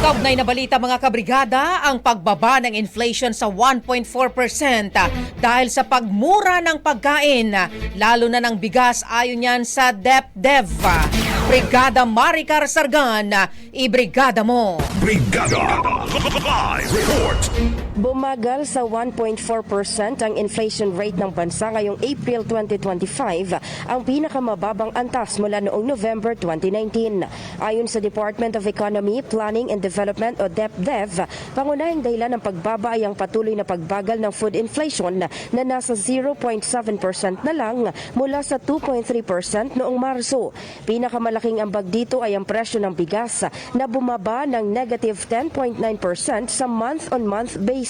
Kaugnay na balita mga kabrigada, ang pagbaba ng inflation sa 1.4% dahil sa pagmura ng pagkain, lalo na ng bigas ayon yan sa DepDev. Brigada Maricar Sargan, ibrigada mo. Brigada Live Report Bumagal sa 1.4% ang inflation rate ng bansa ngayong April 2025, ang pinakamababang antas mula noong November 2019. Ayon sa Department of Economy, Planning and Development o DepDev, pangunahing dahilan ng pagbaba ay ang patuloy na pagbagal ng food inflation na nasa 0.7% na lang mula sa 2.3% noong Marso. Pinakamalaking ambag dito ay ang presyo ng bigas na bumaba ng negative 10.9% sa month-on-month basis.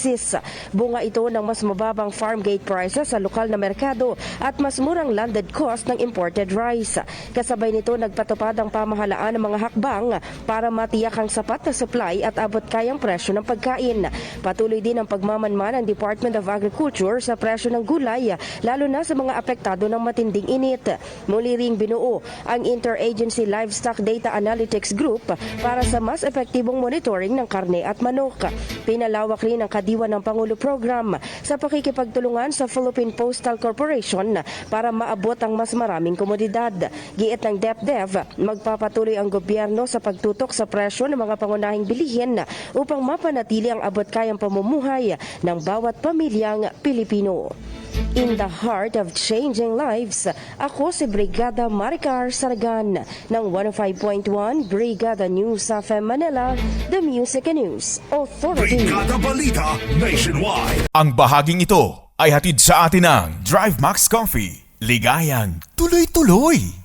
Bunga ito ng mas mababang farm gate prices sa lokal na merkado at mas murang landed cost ng imported rice. Kasabay nito nagpatupad ang pamahalaan ng mga hakbang para matiyak ang sapat na supply at abot kayang presyo ng pagkain. Patuloy din ang pagmamanman ng Department of Agriculture sa presyo ng gulay lalo na sa mga apektado ng matinding init. Muli ring binuo ang Interagency Livestock Data Analytics Group para sa mas epektibong monitoring ng karne at manok. Pinalawak rin ang kadiwa ng Pangulo Program sa pakikipagtulungan sa Philippine Postal Corporation para maabot ang mas maraming komodidad. Giit ng DepDev, magpapatuloy ang gobyerno sa pagtutok sa presyo ng mga pangunahing bilihin upang mapanatili ang abot kayang pamumuhay ng bawat pamilyang Pilipino. In the heart of changing lives, ako si Brigada Maricar Sargan ng 105.1 Brigada News of Manila, The Music and News Authority. Brigada Balita Nationwide Ang bahaging ito ay hatid sa atin ng Drive Max Coffee. Ligayang tuloy-tuloy.